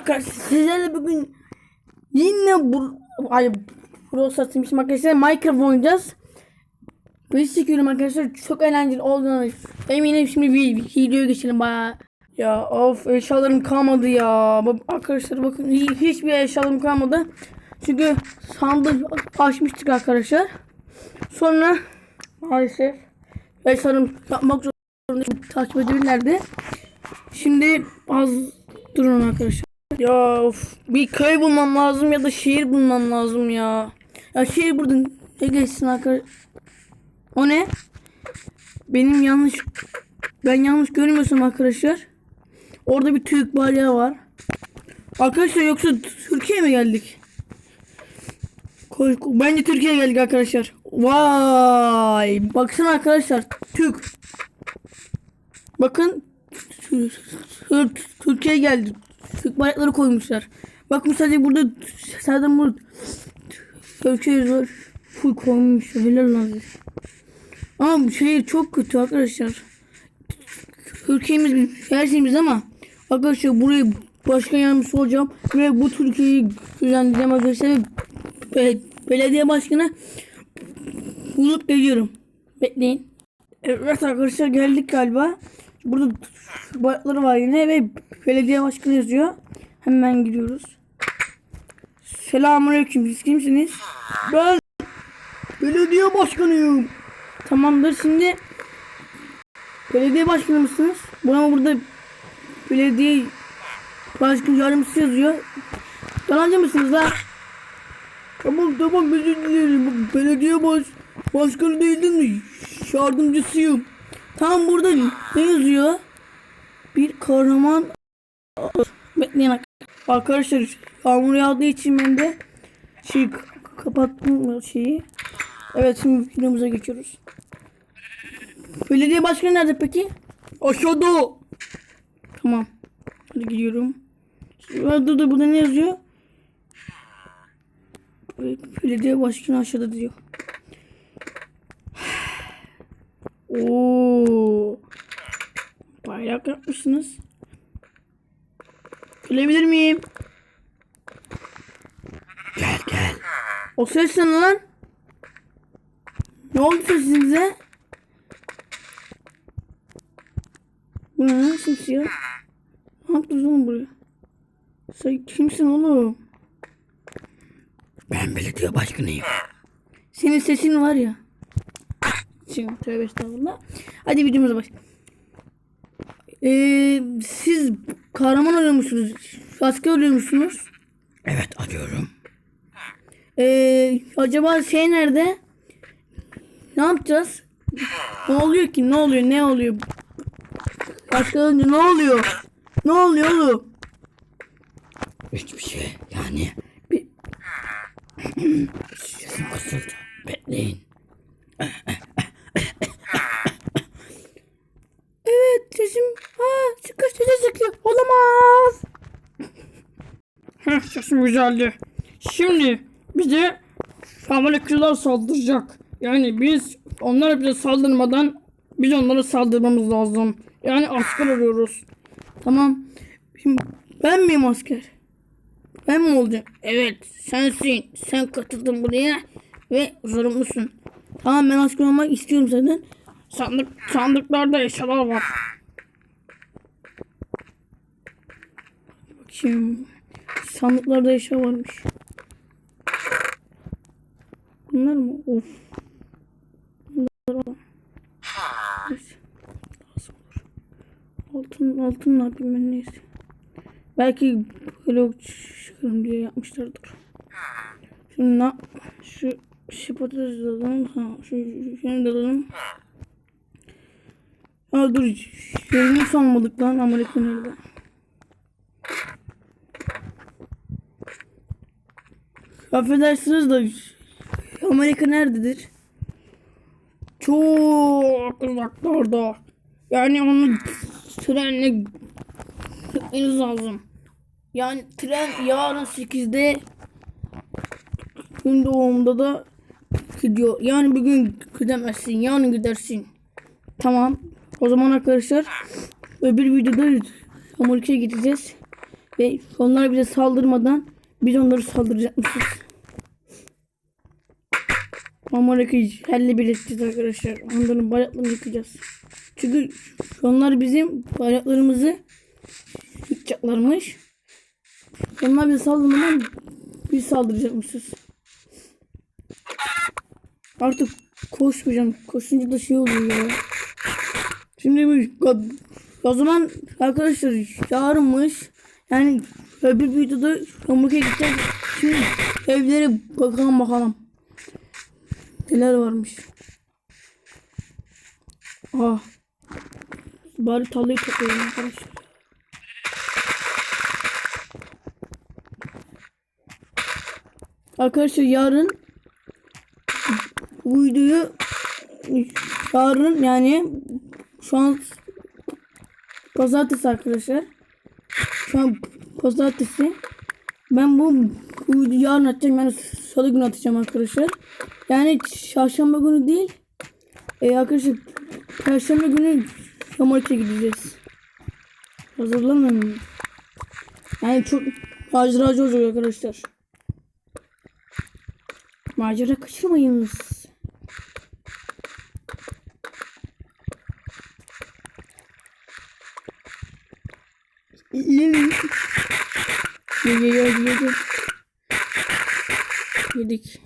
arkadaşlar sizlerle bugün yine bu ay Brawl Stars'ın bizim arkadaşlar Minecraft oynayacağız. Biz çekiyorum arkadaşlar çok eğlenceli olduğunu eminim şimdi bir videoya geçelim baya. Ya of eşyalarım kalmadı ya. Arkadaşlar bakın hi- hiçbir eşyalarım kalmadı. Çünkü sandık açmıştık arkadaşlar. Sonra maalesef eşyalarım yapmak zorunda takip edebilirlerdi. Şimdi az durun arkadaşlar. Ya of, bir köy bulmam lazım ya da şehir bulmam lazım ya. Ya şehir burada ne geçsin arkadaşlar? O ne? Benim yanlış ben yanlış görmüyorsam arkadaşlar. Orada bir Türk bayrağı var. Arkadaşlar yoksa Türkiye'ye mi geldik? Bence Türkiye'ye geldik arkadaşlar. Vay! Baksana arkadaşlar. Türk. Bakın Tür- Türkiye geldi. Türk bayrakları koymuşlar. Bakın sadece burada sadece burada Türkiye yazıyor. Full koymuş. Helal olsun. Ama bu şehir çok kötü arkadaşlar. Türkiye'miz her şeyimiz ama arkadaşlar burayı başkan yardımcısı olacağım ve bu Türkiye'yi düzenleyeceğim arkadaşlar. Be- belediye başkanı bulup geliyorum. Bekleyin. Evet arkadaşlar geldik galiba. Burada bayrakları var yine ve belediye başkanı yazıyor. Hemen gidiyoruz. Selamünaleyküm. Siz kimsiniz? Ben belediye başkanıyım. Tamamdır şimdi belediye başkanı mısınız? Buna burada belediye başkan yardımcısı yazıyor. Yalancı mısınız la? Tamam tamam özür dilerim. Belediye baş, başkanı değildin mi? Yardımcısıyım. Tam burada ne yazıyor? Bir kahraman Bekleyin arkadaşlar yağmur yağdığı için ben de şey kapattım şeyi. Evet şimdi videomuza geçiyoruz. Belediye başkanı nerede peki? Aşağıda. Tamam. Hadi gidiyorum. Dur dur burada ne yazıyor? Belediye başkanı aşağıda diyor. Oo. Bayrak yapmışsınız. Gelebilir miyim? Gel gel. O ses ne lan? Ne oldu sesinize? Bu ne simsiyah? Ne yaptınız oğlum buraya? Sen kimsin oğlum? Ben belediye başkanıyım. Senin sesin var ya. Şimdi tövbe estağfurullah. Hadi videomuza baş. Ee, siz kahraman oluyormuşsunuz. Asker oluyormuşsunuz. Evet arıyorum. Ee, acaba şey nerede? Ne yapacağız? Ne oluyor ki? Ne oluyor? Ne oluyor? Başka önce ne oluyor? Ne oluyor oğlum? Hiçbir şey. Yani Bir- sesim kısıldı. Bekleyin. Evet sesim. Ha çıkış sesi çıkıyor. Olamaz. Sesim güzeldi. Şimdi bize Amerikalılar saldıracak. Yani biz onlar bize saldırmadan biz onlara saldırmamız lazım. Yani asker arıyoruz. Tamam. Ben miyim asker? Ben mi olacağım? Evet sensin. Sen katıldın buraya Ve zorunlusun. Tamam ben asker olmak istiyorum zaten. sandık sandıklarda eşyalar var. Bakayım. Sandıklarda eşya varmış. Bunlar mı? Of. Bunlar olur. Altın, altın ne yapayım ben neyse. Belki blok çıkarım diye yapmışlardır. Şimdi ne şu şu patates alalım. Ha, şu şunu da alalım. Aa dur. Yerini sanmadık lan Amerikan. Affedersiniz da Amerika nerededir? Çok uzaklarda. Yani onu trenle gitmeniz lazım. Yani tren yarın 8'de gün doğumda da gidiyor. Yani bugün gidemezsin. Yarın gidersin. Tamam. O zaman arkadaşlar öbür videoda Amerika'ya gideceğiz. Ve onlar bize saldırmadan biz onları saldıracakmışız. Amerika'yı yerle bir edeceğiz arkadaşlar. Onların bayraklarını yıkacağız. Çünkü onlar bizim bayraklarımızı yıkacaklarmış. Onlar bize saldırmadan biz saldıracakmışız. Artık koşmayacağım. Koşunca da şey oluyor ya. Şimdi o zaman arkadaşlar yarınmış. Yani öbür videoda Amerika'ya gideceğiz. Şimdi evlere bakalım bakalım. Neler varmış. Ah. Bari tarlayı toplayalım arkadaşlar. Arkadaşlar yarın bu videoyu yarın yani şu an pazartesi arkadaşlar. Şu an pazartesi. Ben bu, bu videoyu yarın atacağım. Yani salı günü atacağım arkadaşlar. Yani çarşamba günü değil. E, arkadaşlar perşembe günü Yamarik'e gideceğiz. Hazırlanmıyor? Yani çok maceracı olacak arkadaşlar. Macera kaçırmayınız. Lili. Ye ye ye ye ye. Yedik.